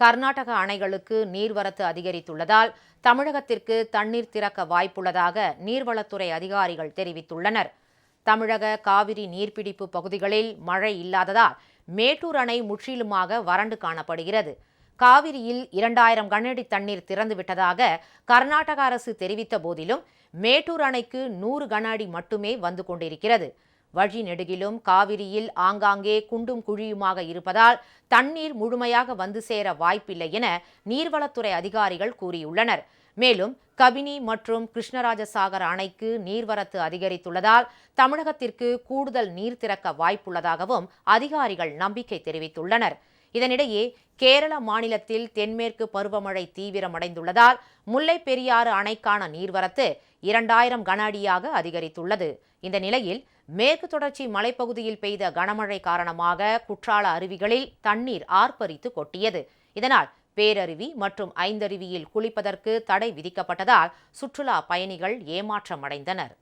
கர்நாடக அணைகளுக்கு நீர்வரத்து அதிகரித்துள்ளதால் தமிழகத்திற்கு தண்ணீர் திறக்க வாய்ப்புள்ளதாக நீர்வளத்துறை அதிகாரிகள் தெரிவித்துள்ளனர். தமிழக காவிரி நீர்பிடிப்பு பகுதிகளில் மழை இல்லாததால் மேட்டூர் அணை முற்றிலுமாக வறண்டு காணப்படுகிறது. காவிரியில் இரண்டாயிரம் கனஅடி தண்ணீர் திறந்துவிட்டதாக கர்நாடக அரசு தெரிவித்த போதிலும் மேட்டூர் அணைக்கு நூறு கன அடி மட்டுமே வந்து கொண்டிருக்கிறது. வழி நெடுகிலும் காவிரியில் ஆங்காங்கே குண்டும் குழியுமாக இருப்பதால் தண்ணீர் முழுமையாக வந்து சேர வாய்ப்பில்லை என நீர்வளத்துறை அதிகாரிகள் கூறியுள்ளனர். மேலும் கபினி மற்றும் கிருஷ்ணராஜசாகர் அணைக்கு நீர்வரத்து அதிகரித்துள்ளதால் தமிழகத்திற்கு கூடுதல் நீர் திறக்க வாய்ப்புள்ளதாகவும் அதிகாரிகள் நம்பிக்கை தெரிவித்துள்ளனர். இதனிடையே கேரள மாநிலத்தில் தென்மேற்கு பருவமழை தீவிரமடைந்துள்ளதால் முல்லை பெரியாறு அணைக்கான நீர்வரத்து இரண்டாயிரம் கன அடியாக அதிகரித்துள்ளது. இந்த நிலையில் மேற்கு தொடர்ச்சி மலைப்பகுதியில் பெய்த கனமழை காரணமாக குற்றால அருவிகளில் தண்ணீர் ஆர்ப்பரித்து கொட்டியது. இதனால் பேரருவி மற்றும் ஐந்தருவியில் குளிப்பதற்கு தடை விதிக்கப்பட்டதால் சுற்றுலா பயணிகள் ஏமாற்றமடைந்தனர்.